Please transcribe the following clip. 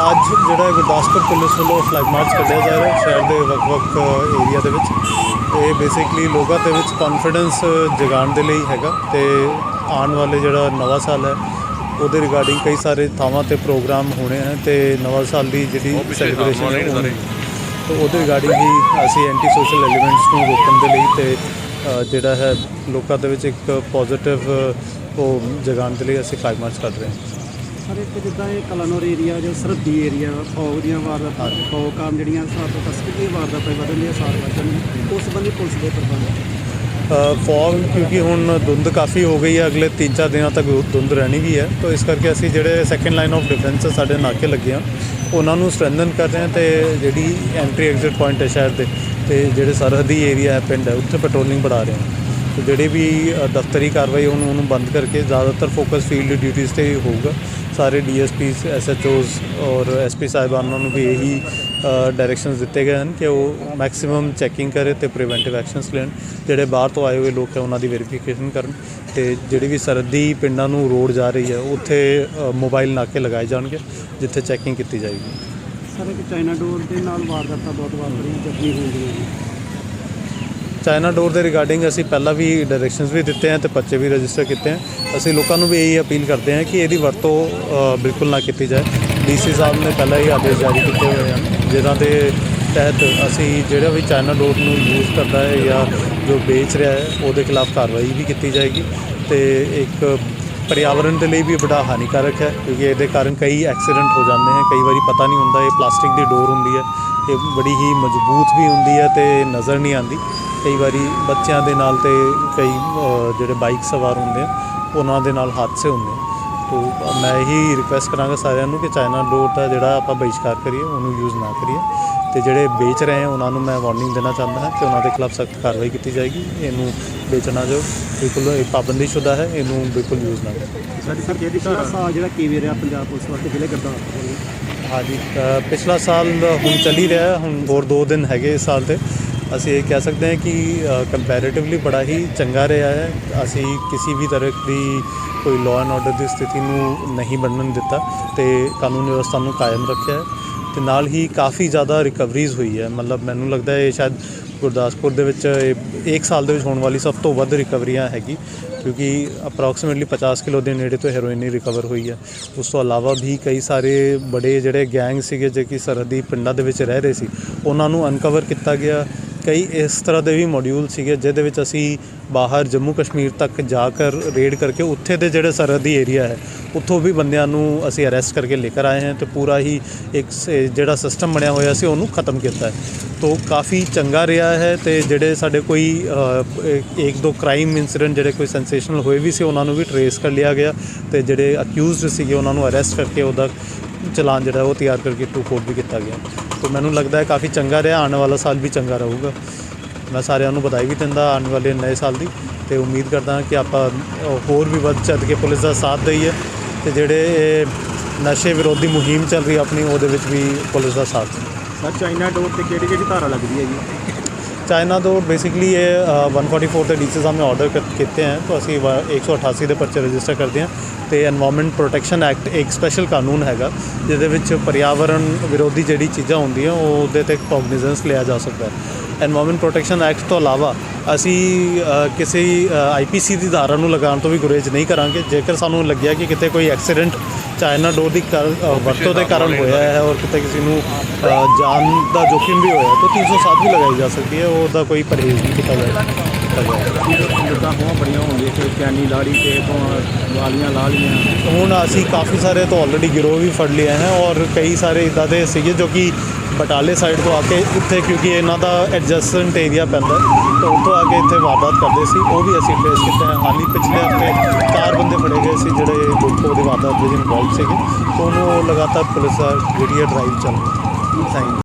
ਅੱਜ ਜਿਹੜਾ ਗੁਰਦਾਸਪੁਰ ਪੁਲਿਸ ਵੱਲੋਂ ਫਲੈਗ ਮਾਰਚ ਕੱਢਿਆ ਜਾ ਰਿਹਾ ਸ਼ਹਿਰ ਦੇ ਵੱਖ-ਵੱਖ ਏਰੀਆ ਦੇ ਵਿੱਚ। ਇਹ ਬੇਸਿਕਲੀ ਲੋਕਾਂ ਦੇ ਵਿੱਚ ਕੌਨਫੀਡੈਂਸ ਜਗਾਉਣ ਦੇ ਲਈ ਹੈਗਾ ਤੇ ਆਉਣ ਵਾਲੇ ਜਿਹੜਾ ਨਵਾਂ ਸਾਲ ਹੈ ਉਹਦੇ ਰਿਗਾਰਡਿੰਗ ਕਈ ਸਾਰੇ ਥਾਵਾਂ ਤੇ ਪ੍ਰੋਗਰਾਮ ਹੋਣੇ ਹਨ ਤੇ ਨਵਾਂ ਸਾਲ ਦੀ ਜਿਹੜੀ ਸੈਲੀਬ੍ਰੇਸ਼ਨ ਹੈ ਉਹਦੇ ਰਿਗਾਰਡਿੰਗ ਹੀ ਅਸੀਂ ਐਂਟੀ ਸੋਸ਼ਲ ਐਲੀਮੈਂਟਸ ਨੂੰ ਰੋਕਣ ਦੇ ਲਈ ਤੇ ਜਿਹੜਾ ਹੈ ਲੋਕਾਂ ਦੇ ਵਿੱਚ ਇੱਕ ਪੋਜ਼ਿਟਿਵ ਉਹ ਜਗਾਉਣ ਦੇ ਲਈ ਅਸੀਂ ਫਲੈਗ ਮਾਰਚ ਕਰ ਰਹੇ ਹਾਂ। ਸਰ ਇੱਕ ਜਿੱਦਾਂ ਇਹ ਕਲਾਨੌਰ ਏਰੀਆ ਜੋ ਸਰਹੱਦੀ ਏਰੀਆ ਫੌਗ ਦੀਆਂ ਵਾਰਦਾਤਾਂ ਫੌਗ ਕਾਮ ਜਿਹੜੀਆਂ ਸਾਰ ਤਸਕਰੀ ਵਾਰਦਾਤਾਂ ਵਧਣ ਦੀਆਂ ਸਾਰ ਵਧਣ ਉਸ ਸੰਬੰਧੀ ਪੁਲਿਸ ਦੇ ਪ੍ਰਬੰਧ ਫੌਗ ਕਿਉਂਕਿ ਹੁਣ ਧੁੰਦ ਕਾਫੀ ਹੋ ਗਈ ਹੈ, ਅਗਲੇ 3-4 ਦਿਨਾਂ ਤੱਕ ਧੁੰਦ ਰਹਿਣੀ ਵੀ ਹੈ, ਤਾਂ ਇਸ ਕਰਕੇ ਅਸੀਂ ਜਿਹੜੇ ਸੈਕੰਡ ਲਾਈਨ ਆਫ ਡਿਫੈਂਸ ਸਾਡੇ ਨਾਕੇ ਲੱਗੇ ਆ ਉਹਨਾਂ ਨੂੰ ਸਟਰੈਂਥਨ ਕਰ ਰਹੇ ਹਾਂ ਤੇ ਜਿਹੜੀ ਐਂਟਰੀ ਐਗਜ਼ਿਟ ਪੁਆਇੰਟ ਹੈ ਸ਼ਹਿਰ ਦੇ, ਤੇ ਜਿਹੜੇ ਸਰਹੱਦੀ ਏਰੀਆ ਹੈ, ਪਿੰਡ ਹੈ, ਉੱਥੇ ਪੈਟਰੋਲਿੰਗ ਵਧਾ ਰਹੇ ਹਾਂ। ਤੇ ਜਿਹੜੇ ਵੀ ਦਫ਼ਤਰੀ ਕਾਰਵਾਈ ਉਹਨੂੰ ਉਹਨੂੰ ਬੰਦ ਕਰਕੇ ਜ਼ਿਆਦਾਤਰ ਫੋਕਸ ਫੀਲਡ ਡਿਊਟੀਜ਼ ਤੇ ਹੋਊਗਾ। ਸਾਰੇ ਡੀਐਸਪੀਸ ਐਸਐਚਓਜ਼ ਔਰ ਐਸਪੀ ਸਾਹਿਬਾਨਾਂ ਨੂੰ ਵੀ ਇਹੀ ਡਾਇਰੈਕਸ਼ਨਸ ਦਿੱਤੇ ਗਏ ਹਨ ਕਿ ਉਹ ਮੈਕਸਿਮਮ ਚੈਕਿੰਗ ਕਰੇ ਤੇ ਪ੍ਰੀਵੈਂਟਿਵ ਐਕਸ਼ਨਸ ਲੈਣ। ਜਿਹੜੇ ਬਾਹਰ ਤੋਂ ਆਏ ਹੋਏ ਲੋਕ ਹੈ, ਉਹਨਾਂ ਦੀ ਵੈਰੀਫਿਕੇਸ਼ਨ ਕਰਨ ਤੇ ਜਿਹੜੀ ਵੀ ਸਰਹੱਦੀ ਪਿੰਡਾਂ ਨੂੰ ਰੋਡ ਜਾ ਰਹੀ ਹੈ, ਉੱਥੇ ਮੋਬਾਈਲ ਨਾਕੇ ਲਗਾਏ ਜਾਣਗੇ, ਜਿੱਥੇ ਚੈਕਿੰਗ ਕੀਤੀ ਜਾਏਗੀ। ਸਰ, ਇੱਕ ਚਾਈਨਾ ਡੋਰ ਦੇ ਨਾਲ ਵਾਰਦਾਤਾਂ ਬਹੁਤ ਵਾਰ ਰਹੀਆਂ ਜ਼ਖਮੀ ਹੁੰਦੀਆਂ ਨੇ। ਚਾਈਨਾ ਡੋਰ ਦੇ ਰਿਗਾਰਡਿੰਗ ਅਸੀਂ ਪਹਿਲਾਂ ਵੀ ਡਾਇਰੈਕਸ਼ਨਸ ਵੀ ਦਿੱਤੇ ਹਨ ਤੇ ਪਰਚੇ ਵੀ ਰਜਿਸਟਰ ਕੀਤੇ ਹਨ ਅਸੀਂ ਲੋਕਾਂ ਨੂੰ ਵੀ ਇਹੀ ਅਪੀਲ ਕਰਦੇ ਹਾਂ ਕਿ ਇਹਦੀ ਵਰਤੋਂ ਬਿਲਕੁਲ ਨਾ ਕੀਤੀ ਜਾਏ। ਡੀਸੀ ਸਾਹਿਬ ਨੇ ਪਹਿਲਾਂ ਹੀ ਆਦੇਸ਼ ਜਾਰੀ ਕੀਤੇ ਹੋਏ ਹਨ ਜਿਨ੍ਹਾਂ ਦੇ ਤਹਿਤ ਅਸੀਂ ਜਿਹੜਾ ਵੀ ਚਾਈਨਾ ਡੋਰ ਨੂੰ ਯੂਜ਼ ਕਰਦਾ ਹੈ ਜਾਂ ਜੋ ਵੇਚ ਰਿਹਾ ਹੈ, ਉਹਦੇ ਖਿਲਾਫ ਕਾਰਵਾਈ ਵੀ ਕੀਤੀ ਜਾਏਗੀ ਤੇ ਇੱਕ ਪਰਿਆਵਰਣ ਦੇ ਲਈ ਵੀ ਬੜਾ ਹਾਨੀਕਾਰਕ ਹੈ, ਕਿਉਂਕਿ ਇਹਦੇ ਕਾਰਨ ਕਈ ਐਕਸੀਡੈਂਟ ਹੋ ਜਾਂਦੇ ਹਨ ਕਈ ਵਾਰੀ ਪਤਾ ਨਹੀਂ ਹੁੰਦਾ ਇਹ ਪਲਾਸਟਿਕ ਦੀ ਡੋਰ ਹੁੰਦੀ ਹੈ, ਇਹ ਬੜੀ ਹੀ ਮਜ਼ਬੂਤ ਵੀ ਹੁੰਦੀ ਹੈ ਤੇ ਨਜ਼ਰ ਨਹੀਂ ਆਉਂਦੀ। ਕਈ ਵਾਰੀ ਬੱਚਿਆਂ ਦੇ ਨਾਲ ਤੇ ਕਈ ਜਿਹੜੇ ਬਾਈਕ ਸਵਾਰ ਹੁੰਦੇ ਆ ਉਹਨਾਂ ਦੇ ਨਾਲ ਹਾਦਸੇ ਹੁੰਦੇ ਆ। ਤੋ ਮੈਂ ਇਹੀ ਰਿਕੁਐਸਟ ਕਰਾਂਗਾ ਸਾਰਿਆਂ ਨੂੰ ਕਿ ਚਾਈਨਾ ਡੋਰ ਦਾ ਜਿਹੜਾ ਆਪਾਂ ਬਹਿਸ਼ਕਾਰ ਕਰੀਏ ਉਹਨੂੰ ਯੂਜ਼ ਨਾ ਕਰੀਏ। ਤੇ ਜਿਹੜੇ ਵੇਚ ਰਹੇ ਆ ਉਹਨਾਂ ਨੂੰ ਮੈਂ ਵਾਰਨਿੰਗ ਦੇਣਾ ਚਾਹੁੰਦਾ ਹਾਂ ਕਿ ਉਹਨਾਂ ਦੇ ਖਿਲਾਫ ਸਖਤ ਕਾਰਵਾਈ ਕੀਤੀ ਜਾਏਗੀ। ਇਹਨੂੰ ਵੇਚਣਾ ਜੋ ਬਿਲਕੁਲ ਇਹ ਪਾਬੰਦੀਸ਼ੁਦਾ ਹੈ ਇਹਨੂੰ ਬਿਲਕੁਲ ਯੂਜ਼ ਨਾ ਕਰੋ। ਸਾਡੀ ਸਰ ਪਿਛਲਾ ਸਾਲ ਜਿਹੜਾ ਕੀਵੇ ਰਿਹਾ ਪੰਜਾਬ ਪੁਲਿਸ ਵਾਸਤੇ ਜ਼ਿਲ੍ਹੇ ਗੁਰਦਾਸਪੁਰ ਹਾਂਜੀ ਪਿਛਲਾ ਸਾਲ ਹੁਣ ਚੱਲ ਹੀ ਰਿਹਾ ਹੁਣ ਹੋਰ 2 ਦਿਨ ਹੈਗੇ ਇਸ ਸਾਲ ਤੇ। ਅਸੀਂ ਇਹ ਕਹਿ ਸਕਦੇ ਹਾਂ ਕਿ ਕੰਪੈਰੀਟਿਵਲੀ ਬੜਾ ਹੀ ਚੰਗਾ ਰਿਹਾ ਹੈ। ਅਸੀਂ ਕਿਸੇ ਵੀ ਤਰ੍ਹਾਂ ਦੀ ਕੋਈ ਲਾਅ ਐਂਡ ਆਰਡਰ ਦੀ ਸਥਿਤੀ ਨੂੰ ਨਹੀਂ ਬਣਨ ਦਿੱਤਾ ਤੇ ਕਾਨੂੰਨ ਵਿਵਸਥਾ ਨੂੰ ਕਾਇਮ ਰੱਖਿਆ ਹੈ ਤੇ ਨਾਲ ਹੀ ਕਾਫੀ ਜ਼ਿਆਦਾ ਰਿਕਵਰੀਜ਼ ਹੋਈ ਹੈ। ਮਤਲਬ ਮੈਨੂੰ ਲੱਗਦਾ ਹੈ ਇਹ ਸ਼ਾਇਦ ਗੁਰਦਾਸਪੁਰ ਦੇ ਵਿੱਚ ਇੱਕ ਸਾਲ ਦੇ ਵਿੱਚ ਹੋਣ ਵਾਲੀ ਸਭ ਤੋਂ ਵੱਧ ਰਿਕਵਰੀਆਂ ਹੈਗੀ, ਕਿਉਂਕਿ ਅਪਰੋਕਸੀਮੇਟਲੀ 50 ਕਿਲੋ ਦੇ ਨੇੜੇ ਤੋਂ ਹੈਰੋਇਨ ਹੀ ਰਿਕਵਰ ਹੋਈ ਹੈ। ਉਸ ਤੋਂ ਇਲਾਵਾ ਵੀ ਕਈ ਸਾਰੇ ਬੜੇ ਜਿਹੜੇ ਗੈਂਗ ਸੀਗੇ, ਜੇ ਕਿ ਸਰਹੱਦੀ ਪਿੰਡਾਂ ਦੇ ਵਿੱਚ ਰਹਿ ਰਹੇ ਸੀ, ਉਹਨਾਂ ਨੂੰ ਅਨਕਵਰ ਕੀਤਾ ਗਿਆ। ਕਈ ਇਸ ਤਰ੍ਹਾਂ ਦੇ ਵੀ ਮੋਡਿਊਲ ਸੀਗੇ, ਜਿਹਦੇ ਵਿੱਚ ਅਸੀਂ ਬਾਹਰ ਜੰਮੂ ਕਸ਼ਮੀਰ ਤੱਕ ਜਾ ਕਰ ਰੇਡ ਕਰਕੇ ਉੱਥੇ ਦੇ ਜਿਹੜੇ ਸਰਹੱਦੀ ਏਰੀਆ ਹੈ, ਉੱਥੋਂ ਵੀ ਬੰਦਿਆਂ ਨੂੰ ਅਸੀਂ ਅਰੈਸਟ ਕਰਕੇ ਲੈ ਕਰ ਆਏ ਹਾਂ ਤੇ ਪੂਰਾ ਹੀ ਇੱਕ ਜਿਹੜਾ ਸਿਸਟਮ ਬਣਿਆ ਹੋਇਆ ਸੀ ਉਹਨੂੰ ਖਤਮ ਕੀਤਾ ਹੈ। ਤੋ ਕਾਫੀ ਚੰਗਾ ਰਿਹਾ ਹੈ ਤੇ ਜਿਹੜੇ ਸਾਡੇ ਕੋਈ ਇੱਕ ਦੋ ਕ੍ਰਾਈਮ ਇਨਸੀਡੈਂਟ ਜਿਹੜੇ ਕੋਈ ਸੈਂਸੇਸ਼ਨਲ ਹੋਏ ਵੀ ਸੀ, ਉਹਨਾਂ ਨੂੰ ਵੀ ਟਰੇਸ ਕਰ ਲਿਆ ਗਿਆ ਤੇ ਜਿਹੜੇ ਅਕਿਊਜ਼ਡ ਸੀਗੇ ਉਹਨਾਂ ਨੂੰ ਅਰੈਸਟ ਕਰਕੇ ਉਹਦਾ ਚਲਾਨ ਜਿਹੜਾ ਉਹ ਤਿਆਰ ਕਰਕੇ ਟੂ ਕੋਰਟ ਵੀ ਕੀਤਾ ਗਿਆ। ਤੋ ਮੈਨੂੰ ਲੱਗਦਾ ਹੈ ਕਾਫੀ ਚੰਗਾ ਰਿਹਾ, ਆਉਣ ਵਾਲਾ ਸਾਲ ਵੀ ਚੰਗਾ ਰਹੂਗਾ। ਮੈਂ ਸਾਰਿਆਂ ਨੂੰ ਵਧਾਈ ਵੀ ਦਿੰਦਾ ਆਉਣ ਵਾਲੇ ਨਵੇਂ ਸਾਲ ਦੀ। ਤੇ ਉਮੀਦ ਕਰਦਾ ਹਾਂ ਕਿ ਆਪਾਂ ਹੋਰ ਵੀ ਵੱਧ ਚੜ ਕੇ ਪੁਲਿਸ ਦਾ ਸਾਥ ਦਈਏ। ਤੇ ਜਿਹੜੇ ਇਹ ਨਸ਼ੇ ਵਿਰੋਧੀ ਮੁਹਿੰਮ ਚੱਲ ਰਹੀ ਆਪਣੀ, ਉਹਦੇ ਵਿੱਚ ਵੀ ਪੁਲਿਸ ਦਾ ਸਾਥ। ਸਰ, ਚਾਈਨਾ ਡੋਰ ਤੇ ਕਿਹੜੀ ਕਿਹੜੀ ਧਾਰਾ ਲੱਗਦੀ ਹੈ ਜੀ ਚਾਈਨਾ ਤੋਂ ਬੇਸਿਕਲੀ ਇਹ 144 ਦੇ ਡੀਸੀਜ਼ ਹਮੇ ਆਰਡਰ ਕੀਤੇ ਹਨ ਤਾਂ ਅਸੀਂ 188 ਦੇ ਪਰਚੇ ਰਜਿਸਟਰ ਕਰਦੇ ਹਾਂ, ਤੇ এনवायरमेंट ਪ੍ਰੋਟੈਕਸ਼ਨ ਐਕਟ ਇੱਕ ਸਪੈਸ਼ਲ ਕਾਨੂੰਨ ਹੈਗਾ, ਜਿਹਦੇ ਵਿੱਚ ਪਰਿਆਵਰਣ ਵਿਰੋਧੀ ਜਿਹੜੀ ਚੀਜ਼ਾਂ ਹੁੰਦੀਆਂ ਉਹਦੇ ਤੇ ਕੋਗਨੀਜੈਂਸ ਲਿਆ ਜਾ ਸਕਦਾ ਹੈ। এনवायरमेंट ਪ੍ਰੋਟੈਕਸ਼ਨ ਐਕਟ ਤੋਂ ਇਲਾਵਾ ਅਸੀਂ ਕਿਸੇ ਆਈਪੀਸੀ ਦੀ ਧਾਰਾ ਨੂੰ ਲਗਾਉਣ ਤੋਂ ਵੀ ਗੁਰੇਜ਼ ਨਹੀਂ ਕਰਾਂਗੇ। ਜੇਕਰ ਸਾਨੂੰ ਲੱਗਿਆ ਕਿ ਕਿਤੇ ਕੋਈ ਐਕਸੀਡੈਂਟ ਚਾਈਨਾ ਡੋਰ ਦੀ ਵਰਤੋਂ ਦੇ ਕਾਰਨ ਹੋਇਆ ਹੈ ਔਰ ਕਿਤੇ ਕਿਸੇ ਨੂੰ ਜਾਨ ਦਾ ਜੋਖਿਮ ਵੀ ਹੋਇਆ ਤਾਂ 307 ਵੀ ਲਗਾਈ ਜਾ ਸਕਦੀ ਹੈ ਉਹਦਾ ਕੋਈ ਪਰਹੇਜ਼ ਨਹੀਂ ਕੀਤਾ ਜਾਏਗਾ ਕੀਤਾ ਜਾਏਗਾ। ਜਿੱਦਾਂ ਬਹੁਤ ਬੜੀਆਂ ਹੁੰਦੀਆਂ ਕਿ ਕੈਨੀ ਲਾੜੀ ਤੇ ਵਾਲੀਆਂ ਲਾ ਲੀਆਂ ਹੁਣ ਅਸੀਂ ਕਾਫੀ ਸਾਰੇ ਤੋਂ ਆਲਰੇਡੀ ਗਿਰੋਹ ਵੀ ਫੜ ਲਿਆ ਹੈ ਔਰ ਕਈ ਸਾਰੇ ਇਦਾਂ ਦੇ ਸੀਗੇ ਜੋ ਕਿ ਬਟਾਲੇ ਸਾਈਡ ਤੋਂ ਆ ਕੇ ਇੱਥੇ ਕਿਉਂਕਿ ਇਹਨਾਂ ਦਾ ਐਡਜਸਟੈਂਟ ਏਰੀਆ ਪੈਂਦਾ ਤਾਂ ਉੱਥੋਂ ਆ ਕੇ ਇੱਥੇ ਵਾਰਦਾਤ ਕਰਦੇ ਸੀ। ਉਹ ਵੀ ਅਸੀਂ ਫੇਸ ਕੀਤੇ ਹੈ। ਹਾਲੀ ਪਿਛਲੇ ਹਫ਼ਤੇ ਚਾਰ ਬੰਦੇ ਫੜੇ ਗਏ ਸੀ ਜਿਹੜੇ ਲੋਕੋ ਦੇ ਵਾਰਦਾਤ ਵਿੱਚ ਇਨਵੋਲਵ ਸੀਗੇ। ਤਾਂ ਉਹਨੂੰ ਲਗਾਤਾਰ ਪੁਲਿਸ ਜਿਹੜੀ ਹੈ ਡਰਾਈਵ ਚੱਲ ਰਹੀ ਹੈ। Thank you